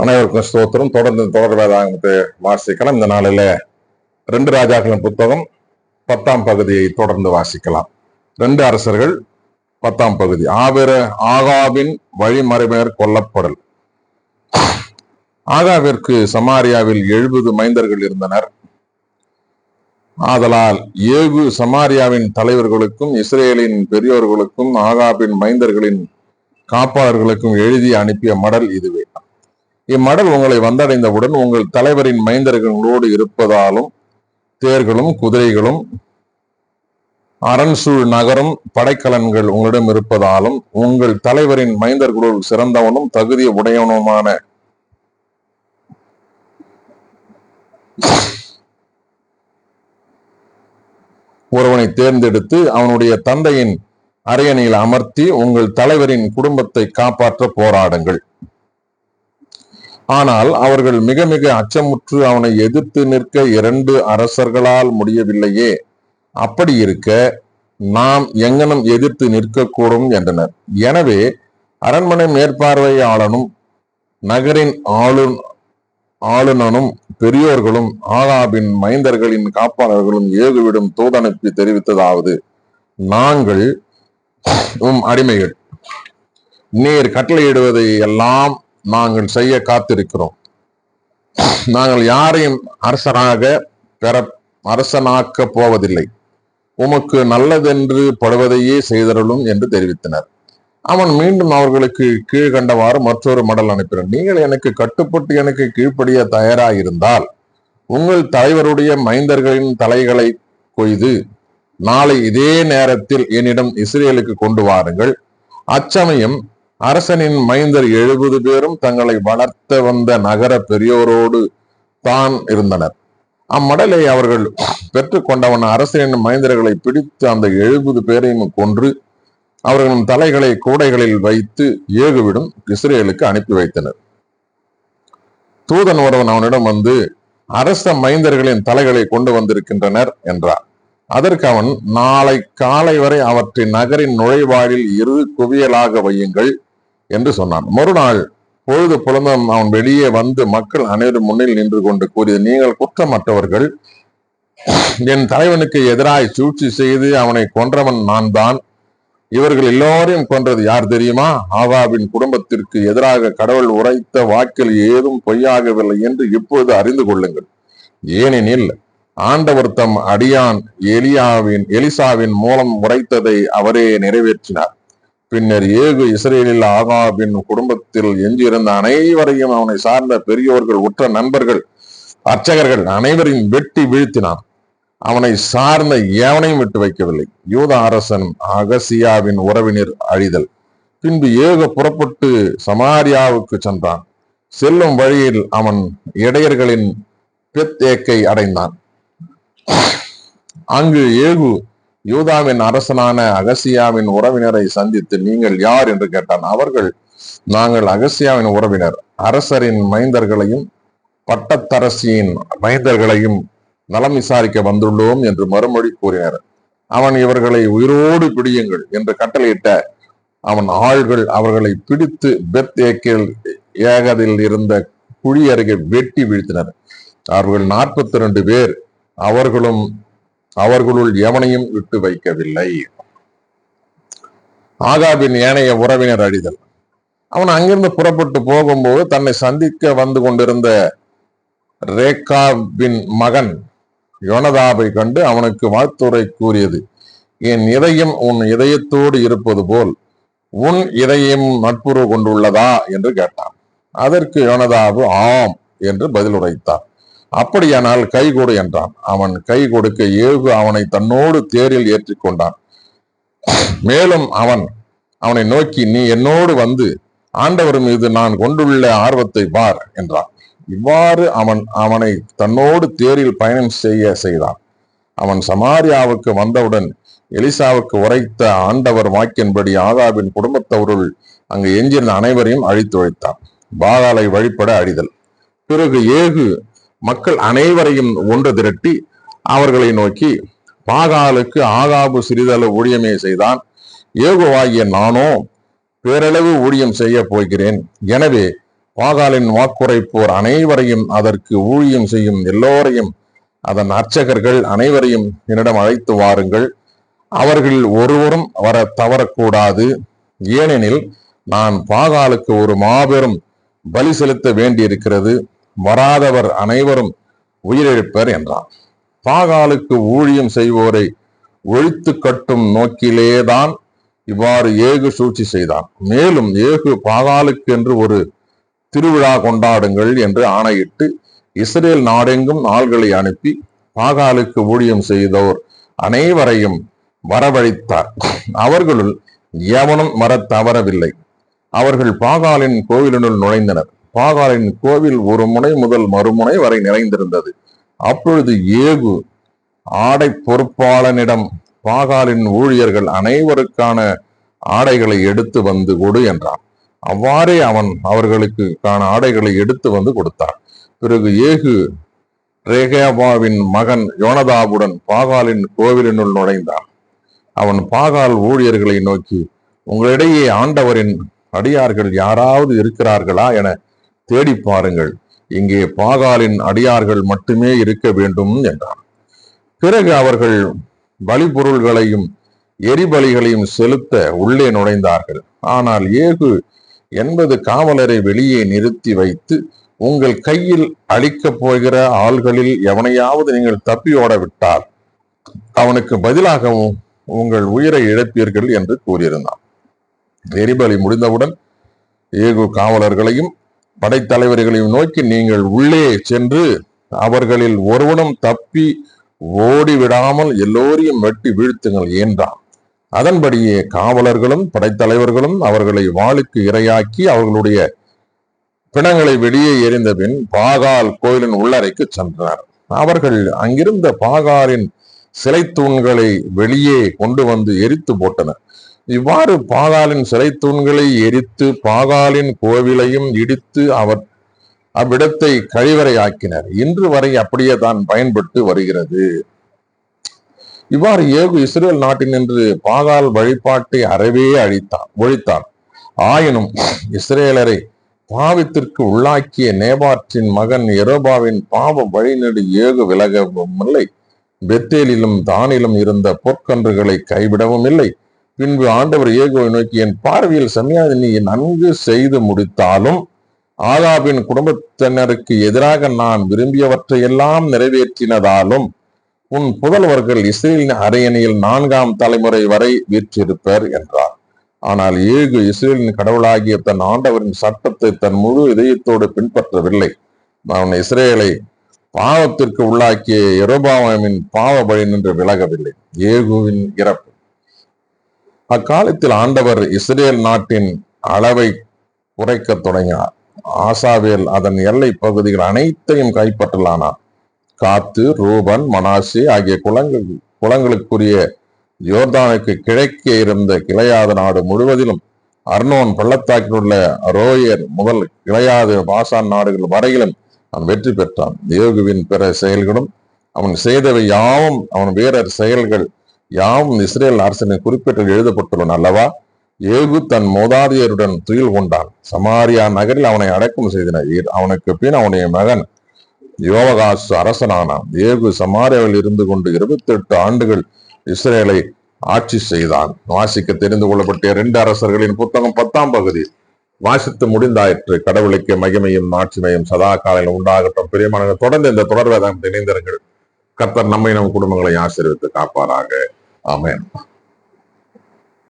அனைவருக்கும் ஸ்தோத்திரம். தொடர்ந்து தொடர் வேதாகமத்தை வாசிக்கலாம். இந்த நாளில ரெண்டு ராஜாக்களின் புத்தகம் பத்தாம் பகுதியை தொடர்ந்து வாசிக்கலாம். ரெண்டு அரசர்கள் பத்தாம் பகுதி. ஆவிர ஆகாவின் வழிமறைமையர் கொல்லப்படல். ஆகாவிற்கு சமாரியாவில் எழுபது மைந்தர்கள் இருந்தனர். ஆதலால் ஏகு சமாரியாவின் தலைவர்களுக்கும் இஸ்ரேலின் பெரியோர்களுக்கும் ஆகாபின் மைந்தர்களின் காப்பாளர்களுக்கும் எழுதி அனுப்பிய மடல் இதுவே. இம்மடல் உங்களை வந்தடைந்தவுடன் உங்கள் தலைவரின் மைந்தர்களோடு இருப்பதாலும் தேர்களும் குதிரைகளும் அரண்சூழ் நகரும் படைக்கலன்கள் உங்களிடம் இருப்பதாலும் உங்கள் தலைவரின் மைந்தர்களுள் சிறந்தவனும் தகுதி உடையவனுமான ஒருவனை தேர்ந்தெடுத்து அவனுடைய தந்தையின் அரியணையில் அமர்த்தி உங்கள் தலைவரின் குடும்பத்தை காப்பாற்ற போராடுங்கள். ஆனால் அவர்கள் மிக மிக அச்சமுற்று அவனை எதிர்த்து நிற்க இரண்டு அரசர்களால் முடியவில்லையே. அப்படி இருக்க நாம் எங்கனம் எதிர்த்து நிற்கக்கூடும் என்றனர். எனவே அரண்மனை மேற்பார்வையாளனும் நகரின் ஆளு ஆளுநனும் பெரியோர்களும் ஆகாபின் மைந்தர்களின் காப்பாளர்களும் ஏகுவிடும் தூதனுப்பி தெரிவித்ததாவது நாங்கள் உம் அடிமைகள் நீர் கட்டளையிடுவதை எல்லாம் நாங்கள் செய்ய காத்திருக்கிறோம். நாங்கள் யாரையும் அரசராக பெற அரசனாக்க போவதில்லை. உமக்கு நல்லதென்று படுவதையே செய்தருளும் என்று தெரிவித்தனர். அவன் மீண்டும் அவர்களுக்கு கீழ்கண்டவாறு மற்றொரு மடல் அனுப்பினான். நீங்கள் எனக்கு கட்டுப்பட்டு எனக்கு கீழ்ப்படிய தயாராயிருந்தால் உங்கள் தலைவருடைய மைந்தர்களின் தலைகளை கொய்து நாளை இதே நேரத்தில் என்னிடம் இஸ்ரேலுக்கு கொண்டு வாருங்கள். அச்சமயம் அரசனின் மைந்தர் எழுபது பேரும் தங்களை வளர்த்த வந்த நகர பெரியோரோடு தான் இருந்தனர். அம்மடலை அவர்கள் பெற்றுக்கொண்டவன் அரசனின் மைந்தர்களை பிடித்து அந்த எழுபது பேரையும் கொன்று அவர்களின் தலைகளை கூடைகளில் வைத்து ஏகுவிடும் இஸ்ரேலுக்கு அனுப்பி வைத்தனர். தூதன் ஒருவன் அவனிடம் வந்து அரச மைந்தர்களின் தலைகளை கொண்டு வந்திருக்கின்றனர் என்றார் அதற்கு அவன் நாளை காலை வரை அவற்றின் நகரின் நுழைவாயில் இரு குவியலாக வையுங்கள். என்று சொன்னான். மறுநாள் பொழுது புலந்தம் அவன் வெளியே வந்து மக்கள் அனைவரும் முன்னில் நின்று கொண்டு கூறியது நீங்கள் குற்றமற்றவர்கள். என் தலைவனுக்கு எதிராய் சூழ்ச்சி செய்து அவனை கொன்றவன் நான் தான். இவர்கள் எல்லோரையும் கொன்றது யார் தெரியுமா? ஆவாவின் குடும்பத்திற்கு எதிராக கடவுள் உரைத்த வாக்கில் ஏதும் பொய்யாகவில்லை என்று இப்பொழுது அறிந்து கொள்ளுங்கள். ஏனெனில் ஆண்டவர் தம் அடியான் எலியாவின் எலிசாவின் மூலம் உரைத்ததை அவரே நிறைவேற்றினார். பின்னர் ஏகு இஸ்ரேலில் ஆகாபின் குடும்பத்தில் எஞ்சியிருந்த அனைவரையும் அவனை சார்ந்த பெரியோர்கள் உற்ற நண்பர்கள் அர்ச்சகர்கள் அனைவரையும் வெட்டி வீழ்த்தினான். அவனை சார்ந்த எவனையும் விட்டு வைக்கவில்லை. யூத அரசன் அகசியாவின் உறவினர் அழிதல். பின்பு ஏக புறப்பட்டு சமாரியாவுக்கு சென்றான். செல்லும் வழியில் அவன் இடையர்களின் பெத்தேக்கை அடைந்தான். அங்கு ஏகு யூதாவின் அரசனான அகசியாவின் உறவினரை சந்தித்து நீங்கள் யார் என்று கேட்டான். அவர்கள் நாங்கள் அகசியாவின் உறவினர். அரசரின் மைந்தர்களையும் பட்டத்தரசியின் மைந்தர்களையும் நலம் விசாரிக்க வந்துள்ளோம் என்று மறுமொழி கூறினர். அவன் இவர்களை உயிரோடு பிடியுங்கள் என்று கட்டளையிட்ட அவன் ஆள்கள் அவர்களை பிடித்து பெத் ஏக்கில் ஏகதில் இருந்த குழி அருகே வெட்டி வீழ்த்தினர். அவர்கள் நாற்பத்தி ரெண்டு பேர். அவர்களும் அவர்களுள் எவனையும் விட்டு வைக்கவில்லை. ஆகாபின் ஏனைய உறவினர் அழிதல் அவன் அங்கிருந்து புறப்பட்டு போகும்போது தன்னை சந்திக்க வந்து கொண்டிருந்த ரேகாவின் மகன் யோனதாபை கண்டு அவனுக்கு வாழ்த்துரை கூறியது என் இதயம் உன் இதயத்தோடு இருப்பது போல் உன் இதயம் நட்புறவு கொண்டுள்ளதா? என்று கேட்டான். அதற்கு யோனதாபு ஆம் என்று பதில் அப்படியானால் கை கொடு என்றான். அவன் கை கொடுக்க ஏகு அவனை தன்னோடு தேரில் ஏற்றிக்கொண்டான் மேலும் அவன் அவனை நோக்கி நீ என்னோடு வந்து ஆண்டவர் மீது நான் கொண்டுள்ள ஆர்வத்தை பார் என்றான். இவ்வாறு அவன் அவனை தன்னோடு தேரில் பயணம் செய்ய செய்தான். அவன் சமாரியாவுக்கு வந்தவுடன் எலிசாவுக்கு உரைத்த ஆண்டவர் வாக்கின்படி ஆதாவின் குடும்பத்தவருள் அங்கு எஞ்சிருந்த அனைவரையும் அழித்து வைத்தான். பாகாலை வழிபட அழிதல் பிறகு ஏகு மக்கள் அனைவரையும் ஒன்று திரட்டி அவர்களை நோக்கி பாகாலுக்கு ஆகாபு சிறிதளவு ஊழியமே செய்தான். ஏகுவாகிய நானோ பேரளவு ஊழியம் செய்ய போகிறேன். எனவே பாகாலின் வாக்குரைப்போர் அனைவரையும் அதற்கு ஊழியம் செய்யும் எல்லோரையும் அதன் அர்ச்சகர்கள் அனைவரையும் என்னிடம் அழைத்து வாருங்கள். அவர்கள் ஒருவரும் வர தவறக்கூடாது. ஏனெனில் நான் பாகாலுக்கு ஒரு மாபெரும் பலி செலுத்த வேண்டியிருக்கிறது. வராதவர் அனைவரும் உயிரிழப்பர் என்றான். பாகாலுக்கு ஊழியம் செய்வோரை ஒழித்து கட்டும் நோக்கிலேதான் இவ்வாறு ஏகு சூழ்ச்சி செய்தான். மேலும் ஏகு பாகாலுக்கு என்று ஒரு திருவிழா கொண்டாடுங்கள் என்று ஆணையிட்டு இஸ்ரேல் நாடெங்கும் ஆள்களை அனுப்பி பாகாலுக்கு ஊழியம் செய்தோர் அனைவரையும் வரவழைத்தார். அவர்களுள் எவனும் வர தவறவில்லை. அவர்கள் பாகாலின் கோவிலினுள் நுழைந்தனர். பாகாலின் கோவில் ஒரு முனை முதல் மறுமுனை வரை நிறைந்திருந்தது. அப்பொழுது ஏகு ஆடை பொறுப்பாளனிடம் பாகாலின் ஊழியர்கள் அனைவருக்கான ஆடைகளை எடுத்து வந்து கொடு என்றான். அவ்வாறே அவன் அவர்களுக்கான ஆடைகளை எடுத்து வந்து கொடுத்தான். பிறகு ஏகு ரேகேபாவின் மகன் யோனதாபுடன் பாகாலின் கோவிலினுள் நுழைந்தான். அவன் பாகால் ஊழியர்களை நோக்கி உங்களிடையே ஆண்டவரின் அடியார்கள் யாராவது இருக்கிறார்களா? என தேடி பாருங்கள். இங்கே பாகாலின் அடியார்கள் மட்டுமே இருக்க வேண்டும் என்றார் பிறகு அவர்கள் பலிபொருள்களையும் எரிபலிகளையும் செலுத்த உள்ளே நுழைந்தார்கள். ஆனால் ஏகு என்பது காவலரை வெளியே நிறுத்தி வைத்து உங்கள் கையில் அழிக்கப் போகிற ஆள்களில் எவனையாவது நீங்கள் தப்பி விட்டால் அவனுக்கு பதிலாகவும் உங்கள் உயிரை இழப்பீர்கள் என்று கூறியிருந்தான். எரிபலி முடிந்தவுடன் ஏகு காவலர்களையும் படைத்தலைவர்களையும் நோக்கி நீங்கள் உள்ளே சென்று அவர்களில் ஒருவனும் தப்பி ஓடி விடாமல் எல்லோரையும் வெட்டி வீழ்த்துங்கள் என்றான். அதன்படியே காவலர்களும் படைத்தலைவர்களும் அவர்களை வாளுக்கு இரையாக்கி அவர்களுடைய பிணங்களை வெளியே எறிந்த பின் பாகால் கோயிலின் உள்ளறைக்கு சென்றனர் அவர்கள் அங்கிருந்த பாகாரின் சிலை தூண்களை வெளியே கொண்டு வந்து எரித்து போட்டனர். இவ்வாறு பாகாலின் சிலை தூண்களை எரித்து பாகாலின் கோவிலையும் இடித்து அவர் அவ்விடத்தை கழிவறையாக்கினர். இன்று வரை அப்படியே தான் பயன்பட்டு வருகிறது. இவ்வாறு ஏகு இஸ்ரேல் நாட்டினின்று பாகால் வழிபாட்டை அறவே அழித்தான் ஒழித்தான். ஆயினும் இஸ்ரேலரை பாவத்திற்கு உள்ளாக்கிய நேபாற்றின் மகன் எரோபாவின் பாவ வழிநடு ஏகு விலகவும் இல்லை பெத்தேலிலும் தானிலும் இருந்த பொற்கன்றுகளை கைவிடவும் இல்லை பின்பு ஆண்டவர் ஏகுவை நோக்கி என் பார்வையில் சமயாதினியை நீ நன்கு செய்து முடித்தாலும் ஆதாபின் குடும்பத்தினருக்கு எதிராக நான் விரும்பியவற்றையெல்லாம் நிறைவேற்றினதாலும் உன் புதல்வர்கள் இஸ்ரேலின் அரியணையில் நான்காம் தலைமுறை வரை வீற்றிருப்பர் என்றார். ஆனால் ஏகு இஸ்ரேலின் கடவுளாகிய தன் ஆண்டவரின் சட்டத்தை தன் முழு இதயத்தோடு பின்பற்றவில்லை. அவன் இஸ்ரேலை பாவத்திற்கு உள்ளாக்கிய எரோபாமின் பாவ வழி நின்று விலகவில்லை. ஏகுவின் இறப்பு அக்காலத்தில் ஆண்டவர் இஸ்ரேல் நாட்டின் அளவை குறைக்கத் தொடங்கினார். ஆசாவேல் அதன் எல்லை பகுதிகள் அனைத்தையும் கைப்பற்றலானார். காத்து ரூபன் மனாசி ஆகிய குளங்கள் குளங்களுக்குரிய யோர்தானுக்கு கிழக்கே இருந்த கிளையாத நாடு முழுவதிலும் அர்னோன் பள்ளத்தாக்கில் உள்ள ரோயர் முதல் கிளையாத பாசான் நாடுகள் வரையிலும் அவன் வெற்றி பெற்றான். யோகுவின் பிற செயல்களும் அவன் செய்தவை யாவும் அவன் வீரர் செயல்கள் யாவும் இஸ்ரேல் அரசனை குறிப்பிட்டு எழுதப்பட்டுள்ளன அல்லவா? ஏகு தன் மோதாதியருடன் துயில் கொண்டான். சமாரியா நகரில் அவனை அடக்கம் செய்தனர் அவனுக்கு பின் அவனுடைய மகன் யோகாசு அரசனானான். ஏகு சமாரியாவில் இருந்து கொண்டு இருபத்தி எட்டு ஆண்டுகள் இஸ்ரேலை ஆட்சி செய்தான். வாசிக்க தெரிந்து கொள்ளப்பட்ட இரண்டு அரசர்களின் புத்தகம் பத்தாம் பகுதி. வாசித்து முடிந்தாயிற்று. கடவுளுக்கு மகிமையும் மாட்சிமையும் சதா காலையில் உண்டாகட்டும். பிரியமான தொடர்ந்து இந்த தொடர் வேதம் இணைந்திருங்கள். கர்த்தர் நம்மை நம் குடும்பங்களை ஆசீர்வித்து காப்பாராக. Amém.